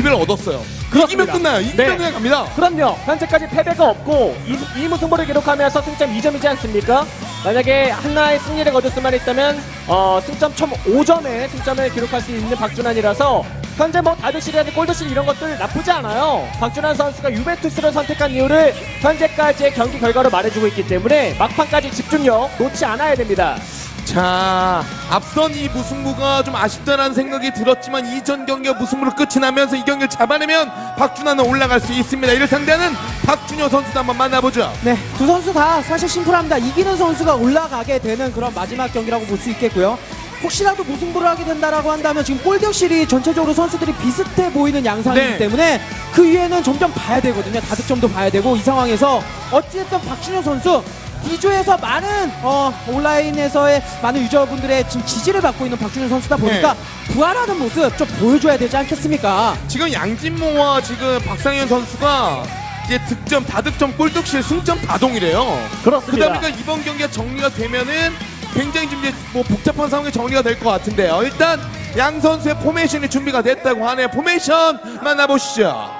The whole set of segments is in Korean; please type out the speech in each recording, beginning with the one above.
기회를 얻었어요. 그렇습니다. 이기면 끝나요. 이기면 네. 그냥 갑니다. 그럼요. 현재까지 패배가 없고 이, 이 무승부를 기록하면서 승점 2점이지 않습니까? 만약에 하나의 승리를 거둘 수만 있다면 어, 승점 1.5점의 승점을 기록할 수 있는 박준환이라서 현재 뭐 다드실이라든 골드실 이런 것들 나쁘지 않아요. 박준환 선수가 유벤투스를 선택한 이유를 현재까지의 경기 결과로 말해주고 있기 때문에 막판까지 집중력 놓지 않아야 됩니다. 자, 앞선 이 무승부가 좀 아쉽다는 생각이 들었지만 이전 경기가 무승부로 끝이 나면서 이 경기를 잡아내면 박준하는 올라갈 수 있습니다. 이를 상대하는 박준효 선수도 한번 만나보죠. 네, 두 선수 다 사실 심플합니다. 이기는 선수가 올라가게 되는 그런 마지막 경기라고 볼 수 있겠고요. 혹시라도 무승부를 하게 된다라고 한다면 지금 골격실이 전체적으로 선수들이 비슷해 보이는 양상이기 네. 때문에 그 위에는 점점 봐야 되거든요. 다득점도 봐야 되고 이 상황에서 어찌됐든 박준효 선수 D조에서 많은 어, 온라인에서의 많은 유저분들의 지금 지지를 받고 있는 박준효 선수다 보니까 부활하는 모습 좀 보여줘야 되지 않겠습니까? 지금 양진모와 지금 박상현 선수가 이제 득점, 다득점, 골득실, 승점 다동이래요. 그렇습니다. 그러다 보니까 이번 경기가 정리가 되면은 굉장히 좀 이제 뭐 복잡한 상황이 정리가 될 것 같은데요. 일단 양 선수의 포메이션이 준비가 됐다고 하네요. 포메이션 만나보시죠.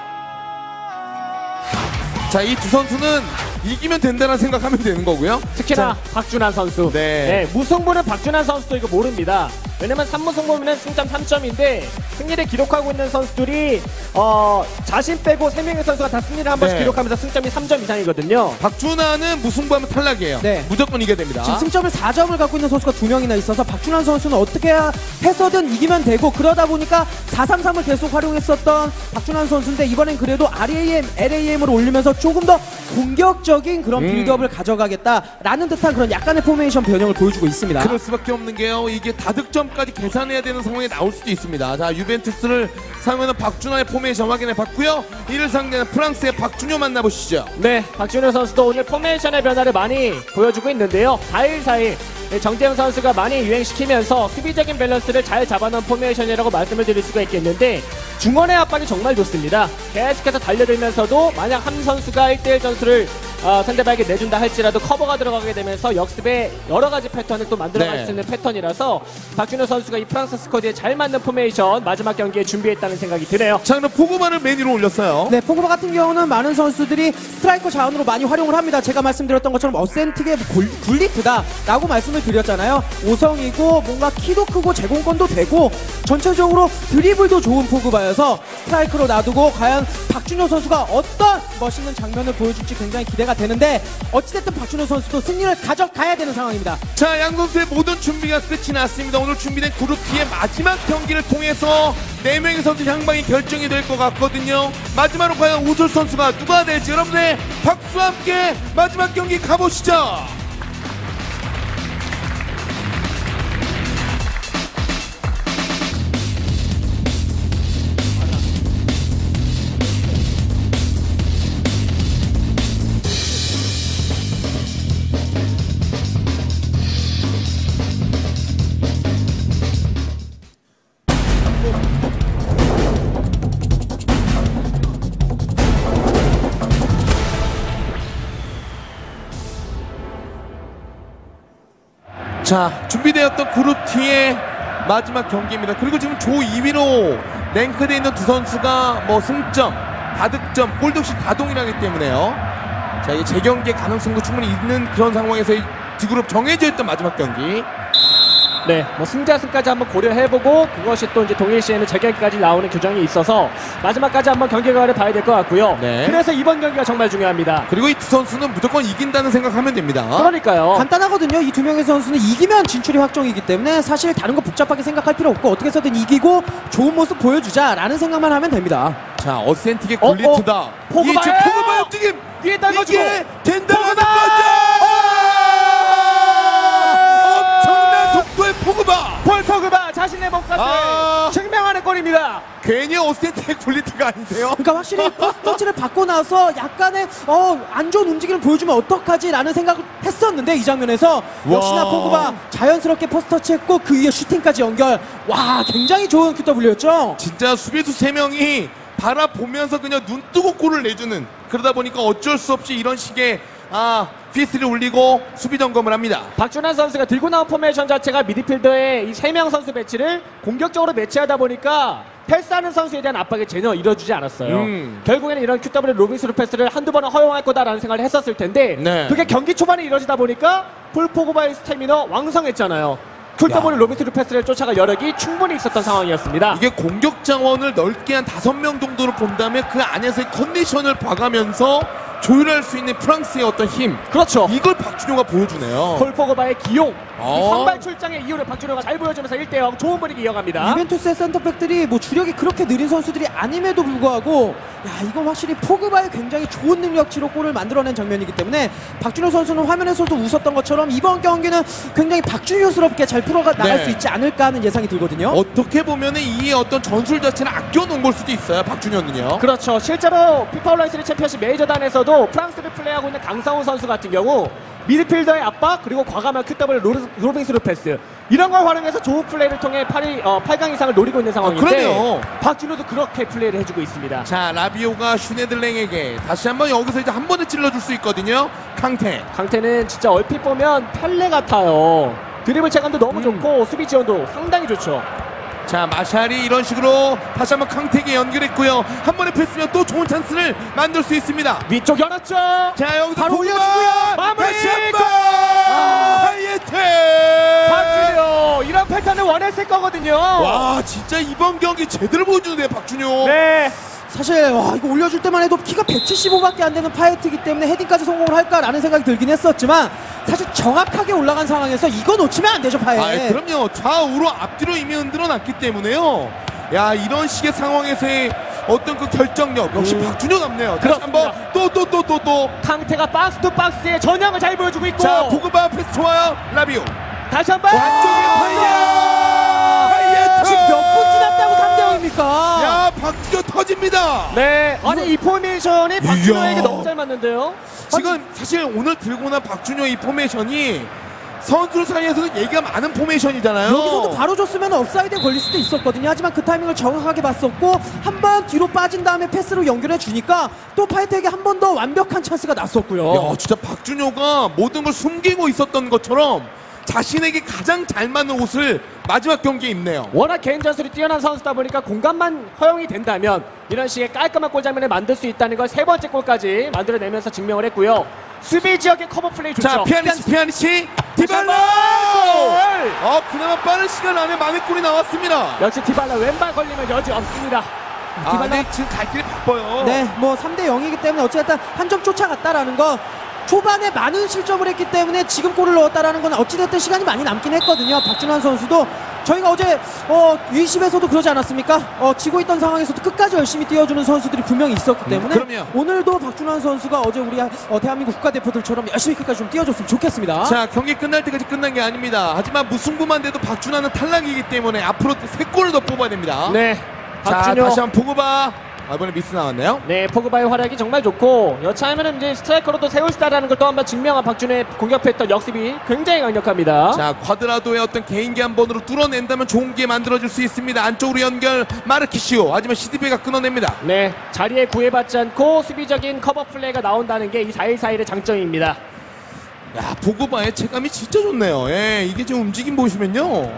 자, 이 두 선수는 이기면 된다는 생각하면 되는 거고요. 특히나 박준환 선수. 네. 무승부는 박준환 선수도 이거 모릅니다. 왜냐면 3무승부면 승점 3점인데 승리를 기록하고 있는 선수들이 어, 자신 빼고 3명의 선수가 다 승리를 한 번씩 네. 기록하면서 승점이 3점 이상이거든요. 박준하는 무승부하면 탈락이에요. 네. 무조건 이겨야 됩니다. 지금 승점을 4점을 갖고 있는 선수가 두 명이나 있어서 박준환 선수는 어떻게 해서든 이기면 되고 그러다 보니까 433을 계속 활용했었던 박준환 선수인데 이번엔 그래도 RAM, LAM을 올리면서 조금 더 공격적인 그런 음. 빌드업을 가져가겠다라는 듯한 그런 약간의 포메이션 변형을 보여주고 있습니다. 그럴 수밖에 없는 게요. 이게 다득점 까지 계산해야 되는 상황이 나올 수도 있습니다. 자, 유벤투스를 상대하는 박준하의 포메이션 확인해 봤고요. 이를 상대하는 프랑스의 박준효 만나보시죠. 네, 박준호 선수도 오늘 포메이션의 변화를 많이 보여주고 있는데요. 4일4일 정재영 선수가 많이 유행시키면서 수비적인 밸런스를 잘 잡아놓은 포메이션이라고 말씀을 드릴 수가 있겠는데 중원의 압박이 정말 좋습니다. 계속해서 달려들면서도 만약 한 선수가 1대1 전술을 어, 상대방에게 내준다 할지라도 커버가 들어가게 되면서 역습에 여러 가지 패턴을 또 만들어갈 네. 수 있는 패턴이라서 박준호 선수가 이 프랑스 스쿼드에 잘 맞는 포메이션 마지막 경기에 준비했다는 생각이 드네요. 자, 그럼 포그바를 맨 위로 올렸어요. 네, 포그바 같은 경우는 많은 선수들이 스트라이커 자원으로 많이 활용을 합니다. 제가 말씀드렸던 것처럼 어센틱의 골- 굴리트다라고 말씀을 드렸잖아요. 5성이고 뭔가 키도 크고 제공권도 되고 전체적으로 드리블도 좋은 포그바여서 스트라이크로 놔두고 과연 박준호 선수가 어떤 멋있는 장면을 보여줄지 굉장히 기대가 되는데 어찌됐든 박준호 선수도 승리를 가져가야 되는 상황입니다. 자, 양 선수의 모든 준비가 끝이 났습니다. 오늘 준비된 그룹 D의 마지막 경기를 통해서 네명의 선수 향방이 결정이 될 것 같거든요. 마지막으로 과연 우솔 선수가 누가 될지 여러분의 박수와 함께 마지막 경기 가보시죠. 자, 준비되었던 그룹 D의 마지막 경기입니다. 그리고 지금 조 2위로 랭크되어 있는 두 선수가 뭐 승점, 다득점, 골득시 다동이라기 때문에요. 자, 이 재경기의 가능성도 충분히 있는 그런 상황에서 이 D 그룹 정해져 있던 마지막 경기. 네, 뭐 승자승까지 한번 고려해보고 그것이 또 이제 동일시에는 재경기까지 나오는 규정이 있어서 마지막까지 한번 경기 결과를 봐야 될 것 같고요. 네. 그래서 이번 경기가 정말 중요합니다. 그리고 이 두 선수는 무조건 이긴다는 생각하면 됩니다. 그러니까요. 간단하거든요. 이 두 명의 선수는 이기면 진출이 확정이기 때문에 사실 다른 거 복잡하게 생각할 필요 없고 어떻게 해서든 이기고 좋은 모습 보여주자라는 생각만 하면 됩니다. 자, 어센틱의 어, 굴리트다. 어, 포그바예요! 지금 포그바의 움직임! 위에 달궈주고 이게 된다는 포그바! 거죠! 엄청난 속도의 포그바! 폴 포그바 자신의 몸값을 아. 골입니다. 괜히 어센틱의 굴리트가 아닌데요? 그러니까 확실히 포스터치를 받고 나서 약간의 어, 안 좋은 움직임을 보여주면 어떡하지라는 생각을 했었는데 이 장면에서 역시나 와. 포그바 자연스럽게 포스터치했고 그 위에 슈팅까지 연결 와 굉장히 좋은 QW였죠 진짜 수비수 세 명이 바라보면서 그냥 눈 뜨고 골을 내주는 그러다 보니까 어쩔 수 없이 이런 식의 아 피스를 올리고 수비 점검을 합니다. 박준환 선수가 들고 나온 포메이션 자체가 미드필더의 이 세 명 선수 배치를 공격적으로 매치하다 보니까 패스하는 선수에 대한 압박이 전혀 이뤄주지 않았어요. 음. 결국에는 이런 QW 로빙스루 패스를 한두 번은 허용할 거다라는 생각을 했었을 텐데 네. 그게 경기 초반에 이뤄지다 보니까 폴포그바의 스태미너 왕성했잖아요. QW 로빙스루 패스를 쫓아갈 여력이 충분히 있었던 상황이었습니다. 이게 공격 자원을 넓게 한 다섯 명 정도로 본다면 그 안에서의 컨디션을 봐가면서 조율할 수 있는 프랑스의 어떤 힘 그렇죠. 이걸 박준호가 보여주네요. 폴포그바의 기용, 어. 이 선발 출장의 이후를 박준호가 잘 보여주면서 1대0 좋은 분위기 이어갑니다. 이벤투스의 센터백들이 뭐 주력이 그렇게 느린 선수들이 아님에도 불구하고 야 이건 확실히 포그바의 굉장히 좋은 능력치로 골을 만들어낸 장면이기 때문에 박준호 선수는 화면에서도 웃었던 것처럼 이번 경기는 굉장히 박준효스럽게 잘 풀어가 나갈 네. 수 있지 않을까 하는 예상이 들거든요. 어떻게 보면 이 어떤 전술 자체는 아껴놓은 걸 수도 있어요. 박준호는요. 그렇죠. 실제로 피파 온라인 시리 챔피언십 메이저단에서도 프랑스를 플레이하고 있는 강상훈 선수 같은 경우 미드필더의 압박 그리고 과감한 로르- 로빙스루 패스 이런 걸 활용해서 좋은 플레이를 통해 8위, 어, 8강 이상을 노리고 있는 상황인데 그럼요. 박준호도 그렇게 플레이를 해주고 있습니다. 자 라비오가 슈네들랭에게 다시 한번 여기서 이제 한 번에 찔러줄 수 있거든요. 강태. 강태는 진짜 얼핏 보면 팔레 같아요. 드리블 체감도 너무 음. 좋고 수비 지원도 상당히 좋죠. 자 마샬이 이런 식으로 다시 한번 강태에게 연결했고요. 한 번에 패스면 또 좋은 찬스를 만들 수 있습니다. 위쪽 열었죠. 자 여기서 바로! 올려주고요. 마무리! 한번 아! 하이에테 박준호 이런 패턴을 원했을 거거든요. 와 진짜 이번 경기 제대로 보여주는데요 박준호 네. 사실 와 이거 올려줄 때만 해도 키가 175밖에 안 되는 파이트이기 때문에 헤딩까지 성공을 할까라는 생각이 들긴 했었지만 사실 정확하게 올라간 상황에서 이거 놓치면 안 되죠 파이. 아 그럼요. 좌우로 앞뒤로 이미 흔들어 놨기 때문에요. 야 이런 식의 상황에서의 어떤 그 결정력 역시 박준호 남네요. 다시 그렇습니다. 한번 또 또 또 또 또. 강태가 박스 투 박스의 전향을 잘 보여주고 있고. 자 보그바 패스 좋아요. 라비오. 다시 한번. 안쪽에 몇분 지났다고 3대 0입니까? 야 박준호 터집니다 네 아니 이 포메이션이 박준호에게. 너무 잘 맞는데요 지금 사실 오늘 들고 난 박준호 이 포메이션이 선수 사이에서는 얘기가 많은 포메이션이잖아요 여기서도 바로 줬으면 업사이드에 걸릴 수도 있었거든요. 하지만 그 타이밍을 정확하게 봤었고 한 번 뒤로 빠진 다음에 패스로 연결해 주니까 또 파이트에게 한 번 더 완벽한 찬스가 났었고요. 야, 진짜 박준호가 모든 걸 숨기고 있었던 것처럼 자신에게 가장 잘 맞는 옷을 마지막 경기에 입네요. 워낙 개인 전술이 뛰어난 선수다 보니까 공간만 허용이 된다면 이런 식의 깔끔한 골 장면을 만들 수 있다는 걸 세 번째 골까지 만들어내면서 증명을 했고요 수비 지역의 커버 플레이 좋죠 자, 피아니치, 피아니치, 디발라! 골! 어, 그나마 빠른 시간 안에 만회골이 나왔습니다. 역시 디발라 왼발 걸리면 여지 없습니다 아, 근데 지금 갈 길이 바빠요. 네, 뭐 3대 0이기 때문에 어쨌든 한 점 쫓아갔다라는 건 초반에 많은 실점을 했기 때문에 지금 골을 넣었다라는 건 어찌됐든 시간이 많이 남긴 했거든요. 박준환 선수도 저희가 어제 어, 유이십에서도 그러지 않았습니까? 어, 지고 있던 상황에서도 끝까지 열심히 뛰어주는 선수들이 분명히 있었기 때문에 그럼요. 오늘도 박준환 선수가 어제 우리 어, 대한민국 국가대표들처럼 열심히 끝까지 좀 뛰어줬으면 좋겠습니다. 자, 경기 끝날 때까지 끝난 게 아닙니다. 하지만 무승부만 돼도 박준하는 탈락이기 때문에 앞으로 세 골을 더 뽑아야 됩니다. 네 자, 박준호 다시 한번 보고 봐. 아, 이번에 미스 나왔네요. 네, 포그바의 활약이 정말 좋고 여차하면 이제 스트라이커로도 세울 수 있다는 걸 또 한 번 증명한 박준의 공격했던 역습이 굉장히 강력합니다. 자, 쿼드라도의 어떤 개인기 한 번으로 뚫어낸다면 좋은 게 만들어질 수 있습니다. 안쪽으로 연결 마르키시오. 하지만 시디베가 끊어냅니다. 네, 자리에 구애받지 않고 수비적인 커버 플레이가 나온다는 게 이 4-1-4-1의 장점입니다. 야, 보고봐의 체감이 진짜 좋네요. 예, 이게 지금 움직임 보시면요.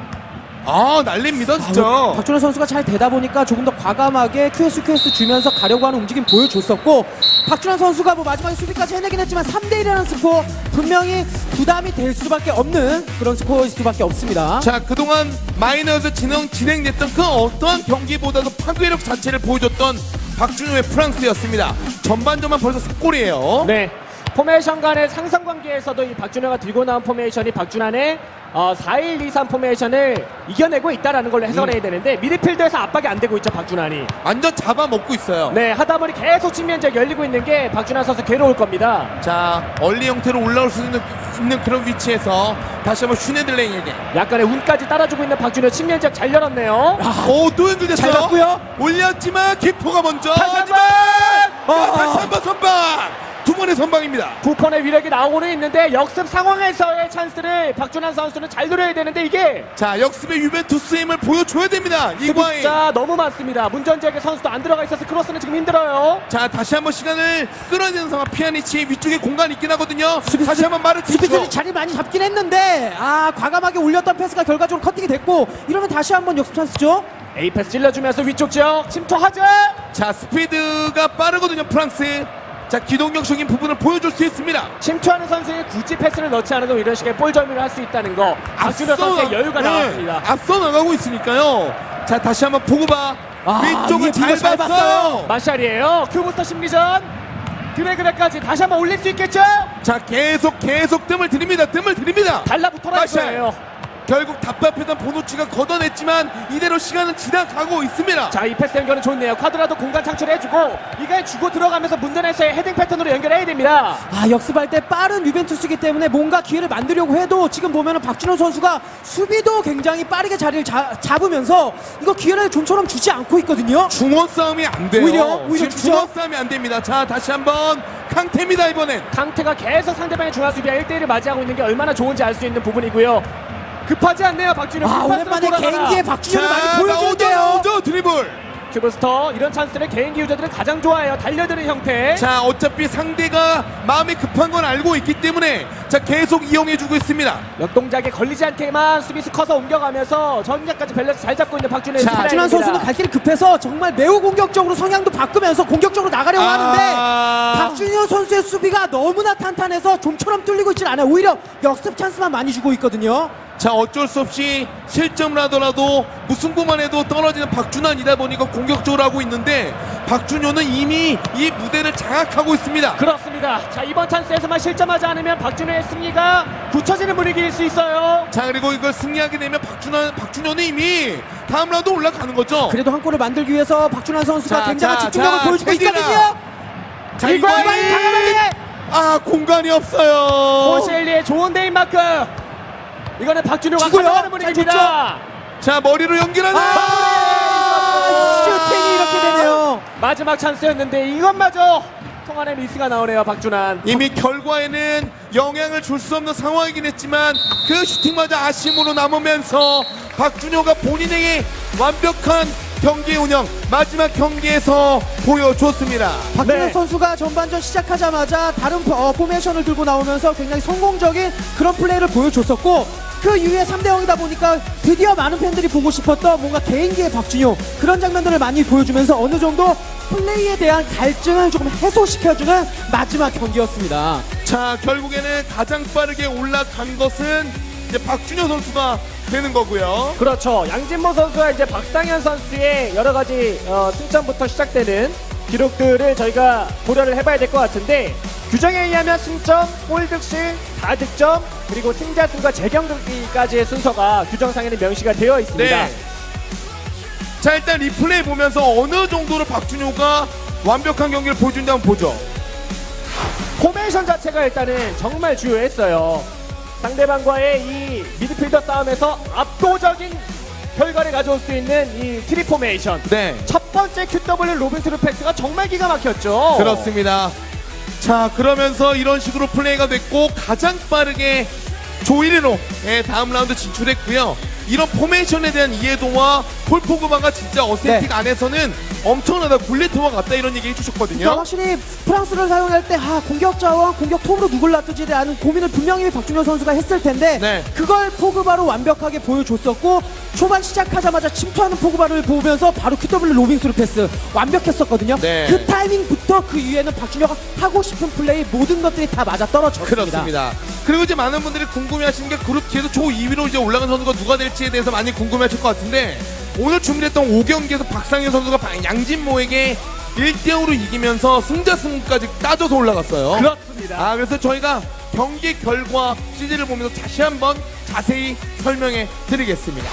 아, 난립니다, 진짜. 아, 박준호 선수가 잘 되다 보니까 조금 더 과감하게 QS QS 주면서 가려고 하는 움직임 보여줬었고 박준호 선수가 뭐 마지막에 수비까지 해내긴 했지만 3대1이라는 스코어 분명히 부담이 될 수밖에 없는 그런 스코어일 수밖에 없습니다. 자, 그동안 마이너에서 진행, 진행됐던 그 어떠한 경기보다도 파괴력 자체를 보여줬던 박준호의 프랑스였습니다. 전반전만 벌써 3골이에요. 네, 포메이션 간의 상성 관계에서도 이 박준호가 들고 나온 포메이션이 박준환의 어, 4-1-2-3 포메이션을 이겨내고 있다라는 걸로 해석을 해야 되는데 미드필더에서 압박이 안 되고 있죠 박준환이. 완전 잡아먹고 있어요. 네, 하다 보니 계속 측면적 열리고 있는 게 박준환 선수 괴로울 겁니다. 자, 얼리 형태로 올라올 수 있는, 있는 그런 위치에서 다시 한번 슈네들랭에게. 약간의 운까지 따라주고 있는 박준호 측면적 잘 열었네요. 오, 또 연결됐어요. 잘 봤고요. 올렸지만 기포가 먼저. 다시 한 하지만 번! 야, 다시 한번 선방. 두 번의 선방입니다. 부펀의 위력이 나오고는 있는데 역습 상황에서의 찬스를 박준환 선수는 잘 노려야 되는데 이게 자, 역습의 유벤투스의 힘을 보여줘야 됩니다. 이과인. 수비자 너무 많습니다. 문전지역에 선수도 안 들어가 있어서 크로스는 지금 힘들어요. 자, 다시 한번 시간을 끌어야 되는 상황. 피아니치 위쪽에 공간이 있긴 하거든요. 다시 한번 말을 수비들이 듣죠. 자리 많이 잡긴 했는데 아 과감하게 올렸던 패스가 결과적으로 커팅이 됐고 이러면 다시 한번 역습 찬스죠. 에이패스 찔러주면서 위쪽 지역 침투하자. 자 스피드가 빠르거든요 프랑스. 자 기동력적인 부분을 보여줄 수 있습니다. 침투하는 선수에 굳이 패스를 넣지 않아도 이런 식의 볼 점유를 할 수 있다는 거. 박준호 선수의 나- 여유가 네, 나왔습니다. 앞서 나가고 있으니까요. 자 다시 한번 포그바 아, 왼쪽을 잘 잘 봤어요. 마샬이에요. 큐부스터 심리전. 드래그백까지 다시 한번 올릴 수 있겠죠? 자 계속 계속 뜸을 들입니다. 뜸을 들입니다. 달라붙어라 마샬. 이거예요. 결국 답답했던 보노치가 걷어냈지만 이대로 시간은 지나가고 있습니다. 자, 이 패스 연결은 좋네요. 쿼드라도 공간 창출해주고 이게 주고 들어가면서 문전에서의 헤딩 패턴으로 연결해야 됩니다. 아 역습할 때 빠른 유벤투스기 때문에 뭔가 기회를 만들려고 해도 지금 보면은 박준호 선수가 수비도 굉장히 빠르게 자리를 자- 잡으면서 이거 기회를 좀처럼 주지 않고 있거든요. 중원 싸움이 안 돼요. 오히려, 오히려 지금 주죠. 중원 싸움이 안 됩니다. 자 다시 한번 강태입니다 이번엔. 강태가 계속 상대방의 중앙 수비와 1대1을 맞이하고 있는 게 얼마나 좋은지 알 수 있는 부분이고요. 급하지 않네요, 박준호. 아 오랜만에 개인기의 박준호를 많이 보여주는데요. 나오죠 드리블. 큐브스터 이런 찬스를 개인기 유저들은 가장 좋아해요. 달려드는 형태. 자 어차피 상대가 마음이 급한 건 알고 있기 때문에 자 계속 이용해주고 있습니다. 역동작에 걸리지 않게만 수비수 커서 옮겨가면서 전략까지 밸런스 잘 잡고 있는 스타일입니다. 박준환 선수는 갈 길이 급해서 정말 매우 공격적으로 성향도 바꾸면서 공격적으로 나가려고 하는데 아. 박준효 선수의 수비가 너무나 탄탄해서 좀처럼 뚫리고 있질 않아요. 오히려 역습 찬스만 많이 주고 있거든요. 자 어쩔 수 없이 실점을 하더라도 무승부만 해도 떨어지는 박준환이다 보니까 공격적으로 하고 있는데 박준효는 이미 이 무대를 장악하고 있습니다. 그렇습니다. 자 이번 찬스에서만 실점하지 않으면 박준호의 승리가 굳혀지는 분위기일 수 있어요. 자 그리고 이걸 승리하게 되면 박준환 박준효는 이미 다음 라운드 올라가는 거죠. 그래도 한 골을 만들기 위해서 박준환 선수가 자, 굉장한 자, 집중력을 자, 보여주고. 있거든요. 자 빨리 당당하게 아 공간이 없어요. 호실리의 좋은 데인마크. 이거는 박준호가 주고요. 가져가는 잘 분위기입니다. 자 머리로 연결하나. 아, 슈팅이 이렇게 되네요. 마지막 찬스였는데 이것마저 통안에 미스가 나오네요, 박준환. 이미 결과에는 영향을 줄 수 없는 상황이긴 했지만 그 슈팅마저 아쉬움으로 남으면서 박준효가 본인에게 완벽한 경기 운영 마지막 경기에서 보여줬습니다. 박준호 네. 선수가 전반전 시작하자마자 다른 포, 어, 포메이션을 들고 나오면서 굉장히 성공적인 그런 플레이를 보여줬었고 그 이후에 3대 0이다 보니까 드디어 많은 팬들이 보고 싶었던 뭔가 개인기의 박준효 그런 장면들을 많이 보여주면서 어느 정도 플레이에 대한 갈증을 조금 해소시켜주는 마지막 경기였습니다. 자 결국에는 가장 빠르게 올라간 것은 이제 박준효 선수가 되는 거고요. 그렇죠. 양진모 선수와 이제 박상현 선수의 여러 가지 어, 승점부터 시작되는 기록들을 저희가 고려를 해봐야 될 것 같은데 규정에 의하면 승점, 골득실, 다득점 그리고 승자승과 재경기까지의 순서가 규정상에는 명시가 되어 있습니다. 네. 자 일단 리플레이 보면서 어느 정도로 박준효가 완벽한 경기를 보여준지 한번 보죠. 포메이션 자체가 일단은 정말 주요했어요. 상대방과의 이 미드필더 싸움에서 압도적인 결과를 가져올 수 있는 이 트리 포메이션. 네. 첫 번째 QW 로빈스루 패스가 정말 기가 막혔죠. 그렇습니다. 자 그러면서 이런 식으로 플레이가 됐고 가장 빠르게 조이리로 예, 다음 라운드 진출했고요. 이런 포메이션에 대한 이해도와 폴 포그바가 진짜 어센틱 네. 안에서는 엄청나다 굴리트와 같다 이런 얘기 해주셨거든요. 그러니까 확실히 프랑스를 사용할 때 아, 공격 자원, 공격 톱으로 누굴 놔두지에 대한 고민을 분명히 박준효 선수가 했을 텐데 네. 그걸 포그바로 완벽하게 보여줬었고 초반 시작하자마자 침투하는 포그바를 보면서 바로 QW 로빙스루 패스 완벽했었거든요. 네. 그 타이밍부터 그 이후에는 박준효가 하고 싶은 플레이 모든 것들이 다 맞아 떨어졌습니다. 그렇습니다. 그리고 이제 많은 분들이 궁금해하시는 게 그룹 뒤에서 조 2위로 이제 올라간 선수가 누가 될지 에 대해서 많이 궁금해하실 것 같은데 오늘 준비했던 5경기에서 박상현 선수가 박- 양진모에게 1대0으로 이기면서 승자승까지 따져서 올라갔어요. 그렇습니다. 아 그래서 저희가 경기 결과 CD를 보면서 다시 한번 자세히 설명해 드리겠습니다.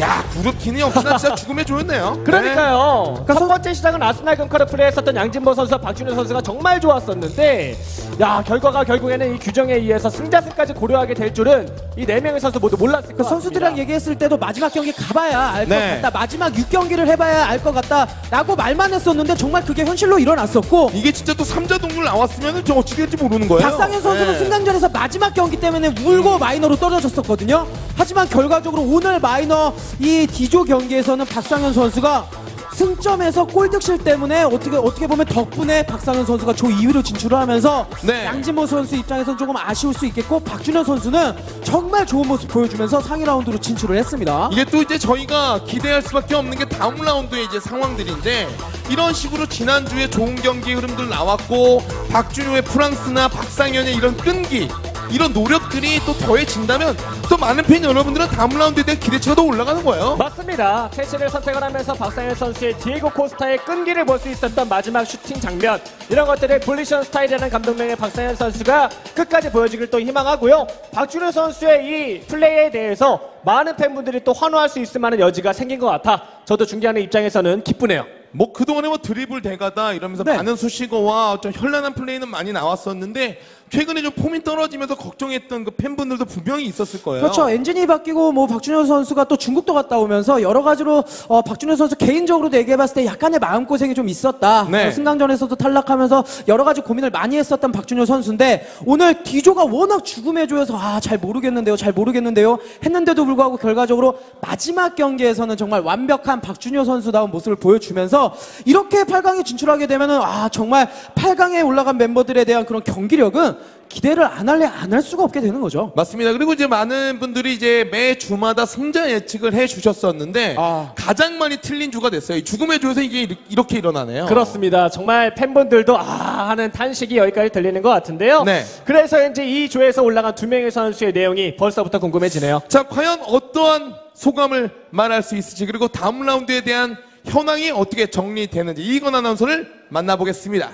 야 그룹 키는 역시나 진짜 죽음의 조였네요. 그러니까요. 그러니까 첫 번째 시작은 아스날 금카를 플레이했었던 양진모 선수와 박준호 선수가 정말 좋았었는데, 야 결과가 결국에는 이 규정에 의해서 승자승까지 고려하게 될 줄은 이 네 명의 선수 모두 몰랐을 것그 같습니다. 선수들이랑 얘기했을 때도 마지막 경기 가봐야 알 것 네. 같다. 마지막 6경기를 해봐야 알 것 같다. 라고 말만 했었는데 정말 그게 현실로 일어났었고 이게 진짜 또 3자 동률 나왔으면 저 어떻게 될지 모르는 거예요. 박상현 선수는 네. 승강전에서 마지막 경기 때문에 울고 마이너로 떨어졌었거든요. 하지만 결과적으로 오늘 마이너 이 D조 경기에서는 박상현 선수가 승점에서 골득실 때문에 어떻게 어떻게 보면 덕분에 박상현 선수가 조 2위로 진출을 하면서 네. 양진모 선수 입장에서는 조금 아쉬울 수 있겠고 박준현 선수는 정말 좋은 모습 보여주면서 상위 라운드로 진출을 했습니다. 이게 또 이제 저희가 기대할 수밖에 없는 게 다음 라운드의 이제 상황들인데 이런 식으로 지난주에 좋은 경기 흐름들 나왔고 박준효의 프랑스나 박상현의 이런 끈기 이런 노력들이 또 더해진다면 또 많은 팬 여러분들은 다음 라운드에 대한 기대치가 더 올라가는 거예요. 맞습니다. 캐시를 선택을 하면서 박상현 선수의 디에고 코스타의 끈기를 볼 수 있었던 마지막 슈팅 장면 이런 것들을 볼리션 스타일이라는 감독명의 박상현 선수가 끝까지 보여주길 또 희망하고요. 박준호 선수의 이 플레이에 대해서 많은 팬분들이 또 환호할 수 있을 만한 여지가 생긴 것 같아 저도 중계하는 입장에서는 기쁘네요. 뭐 그동안에 뭐 드리블 대가다 이러면서 네. 많은 수식어와 좀 현란한 플레이는 많이 나왔었는데 최근에 좀 폼이 떨어지면서 걱정했던 그 팬분들도 분명히 있었을 거예요. 그렇죠. 엔진이 바뀌고 뭐 박준현 선수가 또 중국도 갔다 오면서 여러 가지로 어, 박준현 선수 개인적으로도 얘기해봤을 때 약간의 마음 고생이 좀 있었다. 네. 어, 승강전에서도 탈락하면서 여러 가지 고민을 많이 했었던 박준현 선수인데 오늘 D조가 워낙 죽음의 조여서 아 잘 모르겠는데요, 잘 모르겠는데요 했는데도 불구하고 결과적으로 마지막 경기에서는 정말 완벽한 박준현 선수다운 모습을 보여주면서 이렇게 8강에 진출하게 되면은 아 정말 8강에 올라간 멤버들에 대한 그런 경기력은 기대를 안 할래 안 할 수가 없게 되는 거죠. 맞습니다. 그리고 이제 많은 분들이 이제 매 주마다 승자 예측을 해 주셨었는데 아. 가장 많이 틀린 주가 됐어요. 이 죽음의 조에서 이게 이렇- 이렇게 일어나네요. 그렇습니다. 정말 팬분들도 아 하는 탄식이 여기까지 들리는 것 같은데요. 네. 그래서 이제 이 조에서 올라간 두 명의 선수의 내용이 벌써부터 궁금해지네요. 자, 과연 어떠한 소감을 말할 수 있을지 그리고 다음 라운드에 대한 현황이 어떻게 정리되는지 이건 아나운서를 만나보겠습니다.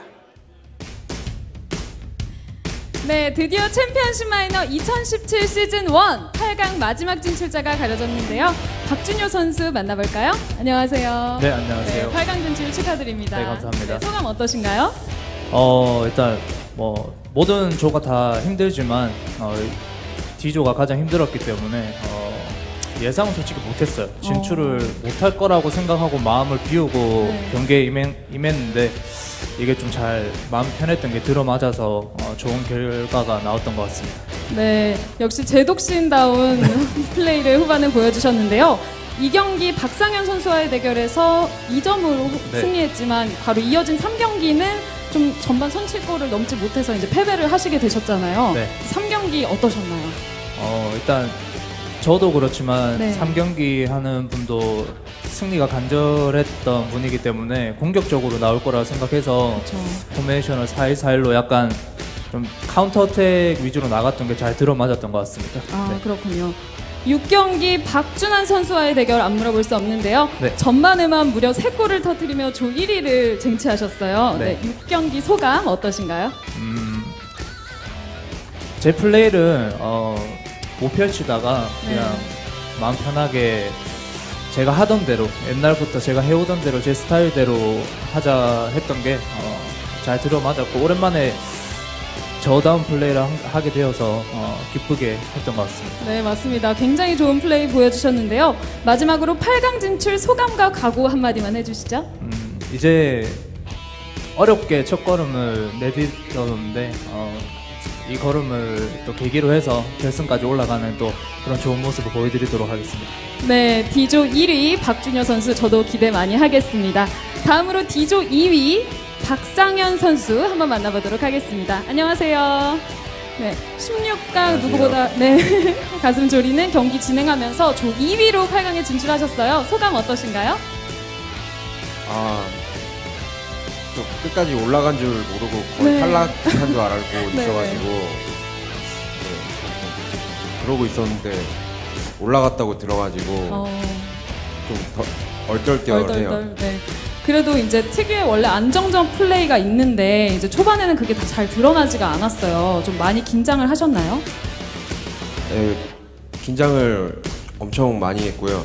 네, 드디어 챔피언십 마이너 2017 시즌 1 8강 마지막 진출자가 가려졌는데요. 박준효 선수 만나볼까요? 안녕하세요. 네, 안녕하세요. 네, 8강 진출 축하드립니다. 네, 감사합니다. 네, 소감 어떠신가요? 어 일단 뭐 모든 조가 다 힘들지만 어, D조가 가장 힘들었기 때문에 어, 예상은 솔직히 못했어요. 진출을 못할 거라고 생각하고 마음을 비우고 네. 경기에 임했, 임했는데 이게 좀 잘 마음 편했던 게 들어맞아서 어, 좋은 결과가 나왔던 것 같습니다. 네, 역시 제독신다운 플레이를 후반에 보여주셨는데요. 이 경기 박상현 선수와의 대결에서 2점으로 네. 승리했지만 바로 이어진 3경기는 좀 전반 선취골을 넘지 못해서 이제 패배를 하시게 되셨잖아요. 네. 3경기 어떠셨나요? 어, 일단 저도 그렇지만 네. 3경기 하는 분도 승리가 간절했던 분이기 때문에 공격적으로 나올 거라 생각해서 그렇죠. 포메이션을 4-1-4-1로 약간 좀 카운터 어택 위주로 나갔던 게 잘 들어맞았던 것 같습니다. 아 네. 그렇군요. 6경기 박준환 선수와의 대결 안 물어볼 수 없는데요. 네. 전반에만 무려 3골을 터뜨리며 조 1위를 쟁취하셨어요. 네. 네. 6경기 소감 어떠신가요? 음, 제 플레이를 어, 못 펼치다가 그냥 네. 마음 편하게 제가 하던 대로 옛날부터 제가 해오던 대로 제 스타일대로 하자 했던 게 어, 잘 들어맞았고 오랜만에 저다운 플레이를 한- 하게 되어서 어, 기쁘게 했던 것 같습니다. 네, 맞습니다. 굉장히 좋은 플레이 보여주셨는데요. 마지막으로 8강 진출 소감과 각오 한마디만 해주시죠. 음, 이제 어렵게 첫 걸음을 내딛었는데 어, 이 걸음을 또 계기로 해서 결승까지 올라가는 또 그런 좋은 모습을 보여드리도록 하겠습니다. 네, D조 1위 박준효 선수 저도 기대 많이 하겠습니다. 다음으로 D조 2위 박상현 선수 한번 만나보도록 하겠습니다. 안녕하세요. 네, 16강 누구보다 네 가슴 졸이는 경기 진행하면서 조 2위로 8강에 진출하셨어요. 소감 어떠신가요? 아, 또 끝까지 올라간 줄 모르고 거의 네. 탈락한 줄 알고 네. 있어가지고 네, 그러고 있었는데 올라갔다고 들어가지고 어, 좀 얼떨결해요. 덜덜덜. 네. 그래도 이제 특유의 원래 안정적 플레이가 있는데 이제 초반에는 그게 다 잘 드러나지가 않았어요. 좀 많이 긴장을 하셨나요? 네, 긴장을 엄청 많이 했고요.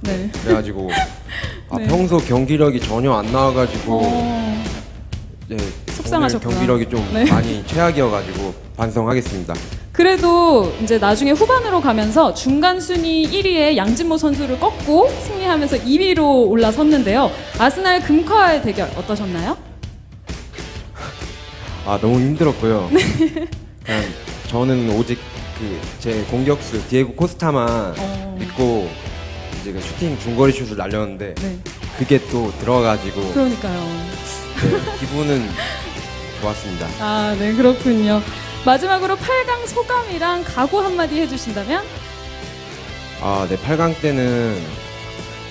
네. 그래가지고 아, 네. 평소 경기력이 전혀 안 나와가지고 어, 네, 속상하셨구나. 오늘 경기력이 좀 네. 많이 최악이어가지고 반성하겠습니다. 그래도 이제 나중에 후반으로 가면서 중간 순위 1위의 양진모 선수를 꺾고 승리하면서 2위로 올라섰는데요. 아스날 금카와의 대결 어떠셨나요? 아 너무 힘들었고요. 그냥 저는 오직 그 제 공격수 디에고 코스타만 어. 믿고 이제 그 슈팅 중거리 슛을 날렸는데 네. 그게 또 들어가지고 그러니까요. 네, 기분은 좋았습니다. 아, 네, 그렇군요. 마지막으로 8강 소감이랑 각오 한마디 해주신다면? 아, 네, 8강 때는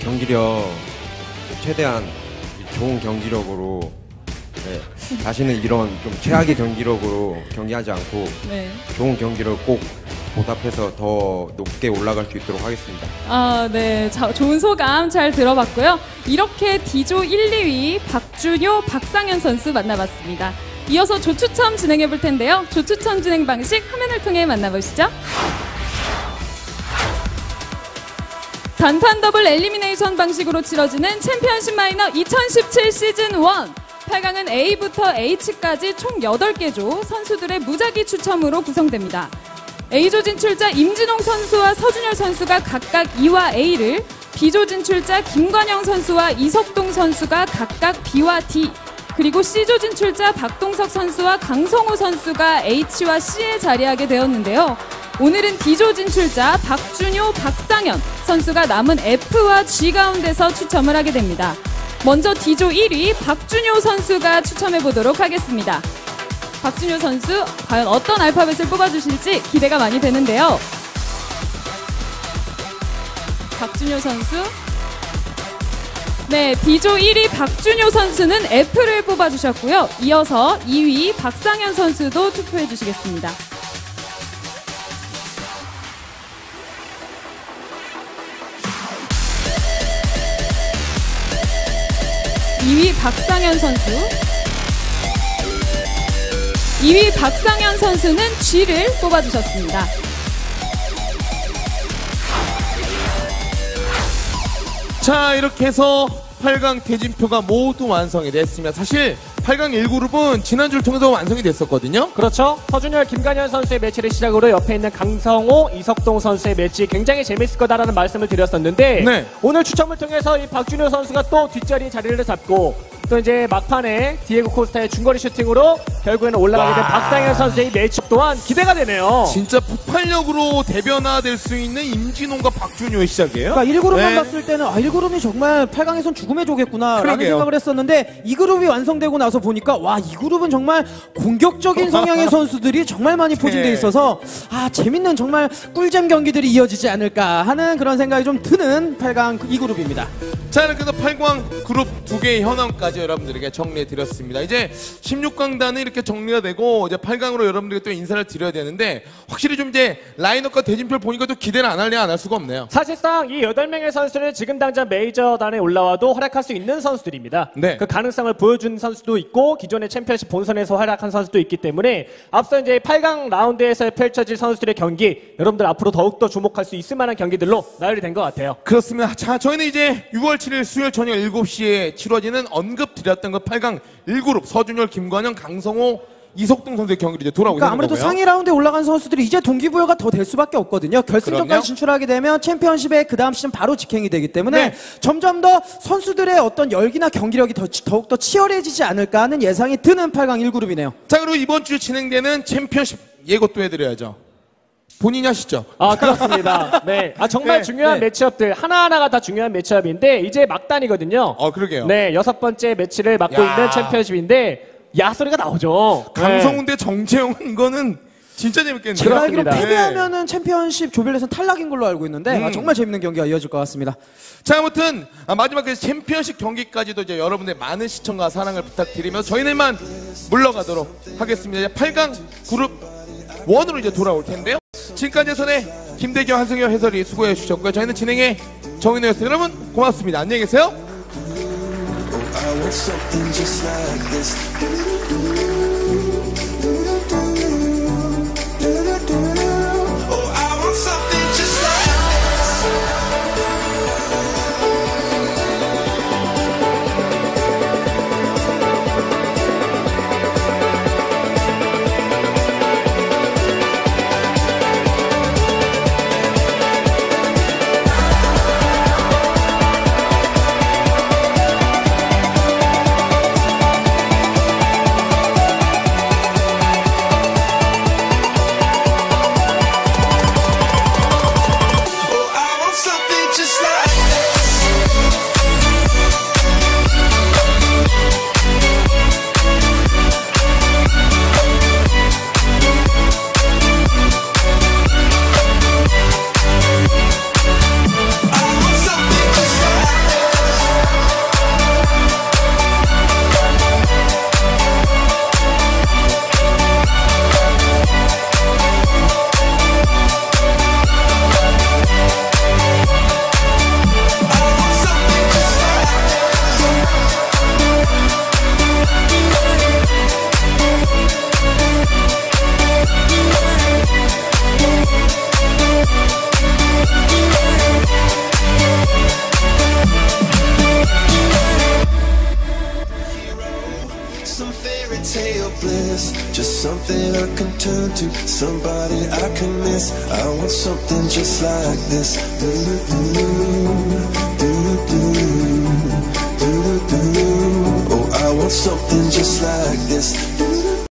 경기력 최대한 좋은 경기력으로 네, 다시는 이런 좀 최악의 경기력으로 경기하지 않고 네. 좋은 경기력 꼭 보답해서 더 높게 올라갈 수 있도록 하겠습니다. 아, 네. 자, 좋은 소감 잘 들어봤고요. 이렇게 D조 1, 2위 박준효, 박상현 선수 만나봤습니다. 이어서 조추첨 진행해 볼 텐데요. 조추첨 진행 방식 화면을 통해 만나보시죠. 단판 더블 엘리미네이션 방식으로 치러지는 챔피언십 마이너 2017 시즌 1. 8강은 A부터 H까지 총 8개 조 선수들의 무작위 추첨으로 구성됩니다. A조 진출자 임진홍 선수와 서준열 선수가 각각 E와 A를, B조 진출자 김관영 선수와 이석동 선수가 각각 B와 D, 그리고 C조 진출자 박동석 선수와 강성호 선수가 H와 C에 자리하게 되었는데요. 오늘은 D조 진출자 박준효, 박상현 선수가 남은 F와 G 가운데서 추첨을 하게 됩니다. 먼저 D조 1위 박준효 선수가 추첨해 보도록 하겠습니다. 박준효 선수 과연 어떤 알파벳을 뽑아주실지 기대가 많이 되는데요. 박준효 선수. 네, D조 1위 박준효 선수는 F를 뽑아주셨고요. 이어서 2위 박상현 선수도 투표해 주시겠습니다. 이위 박상현 선수. 2위 박상현 선수는 G를 뽑아주셨습니다. 자 이렇게 해서 8강 대진표가 모두 완성이 됐습니다. 사실 8강 1그룹은 지난주를 통해서 완성이 됐었거든요. 그렇죠. 서준열, 김관현 선수의 매치를 시작으로 옆에 있는 강성호, 이석동 선수의 매치 굉장히 재밌을 거다라는 말씀을 드렸었는데 네. 오늘 추첨을 통해서 이 박준효 선수가 또 뒷자리 자리를 잡고 또 이제 막판에 디에고 코스타의 중거리 슈팅으로 결국에는 올라가게 된 와. 박상현 선수의 매치 또한 기대가 되네요. 진짜 폭발력으로 대변화될 수 있는 임진홍과 박준효의 시작이에요. 그러니까 1그룹만 네. 봤을 때는 아 1그룹이 정말 8강에선 죽음의 조겠구나 라는 그러게요. 생각을 했었는데 이 그룹이 완성되고 나서 보니까 와이 그룹은 정말 공격적인 성향의 선수들이 정말 많이 포진돼 네. 있어서 아 재밌는 정말 꿀잼 경기들이 이어지지 않을까 하는 그런 생각이 좀 드는 8강 이 그룹입니다. 자 이렇게 해서 8강 그룹 두 개의 현황까지 여러분들에게 정리해 드렸습니다. 이제 16강단은 이렇게 정리가 되고 이제 8강으로 여러분들에게 또 인사를 드려야 되는데 확실히 좀 이제 라인업과 대진표를 보니까 또 기대를 안 할래 안 할 수가 없네요. 사실상 이 8명의 선수는 지금 당장 메이저단에 올라와도 활약할 수 있는 선수들입니다. 네. 그 가능성을 보여준 선수도 있고 기존의 챔피언십 본선에서 활약한 선수도 있기 때문에 앞서 이제 8강 라운드에서 펼쳐질 선수들의 경기 여러분들 앞으로 더욱더 주목할 수 있을 만한 경기들로 나열이 된 것 같아요. 그렇습니다. 자, 저희는 이제 6월 7일 수요일 저녁 7시에 치러지는 언급 드렸던 그 8강 1그룹 서준열, 김관영, 강성호, 이석동 선수의 경기를 이제 돌아오게 그러니까 아무래도 거고요. 상위 라운드에 올라간 선수들이 이제 동기부여가 더 될 수밖에 없거든요. 결승전까지 진출하게 되면 챔피언십의 그 다음 시즌 바로 직행이 되기 때문에 네. 점점 더 선수들의 어떤 열기나 경기력이 더, 더욱더 치열해지지 않을까 하는 예상이 드는 8강 1그룹이네요. 자, 그리고 이번 주에 진행되는 챔피언십 예고 또 해드려야죠. 본인이 하시죠. 아 그렇습니다. 네, 아 정말 네, 중요한 네. 매치업들 하나 하나가 다 중요한 매치업인데 이제 막단이거든요. 어, 그러게요. 네, 여섯 번째 매치를 맡고 야. 있는 챔피언십인데 야 소리가 나오죠. 네. 강성훈 대 정재영 이거는 진짜 재밌겠네요. 제가 알기로 그렇습니다. 패배하면은 챔피언십 조별에서 탈락인 걸로 알고 있는데 음. 아, 정말 재밌는 경기가 이어질 것 같습니다. 자, 아무튼 아, 마지막 그 챔피언십 경기까지도 이제 여러분의 많은 시청과 사랑을 부탁드리면서 저희는만 물러가도록 하겠습니다. 이제 8강 그룹 1으로 이제 돌아올 텐데요. 지금까지 선의 김대경, 한승현 해설이 수고해 주셨고요. 저희는 진행의 정인호였습니다. 여러분 고맙습니다. 안녕히 계세요.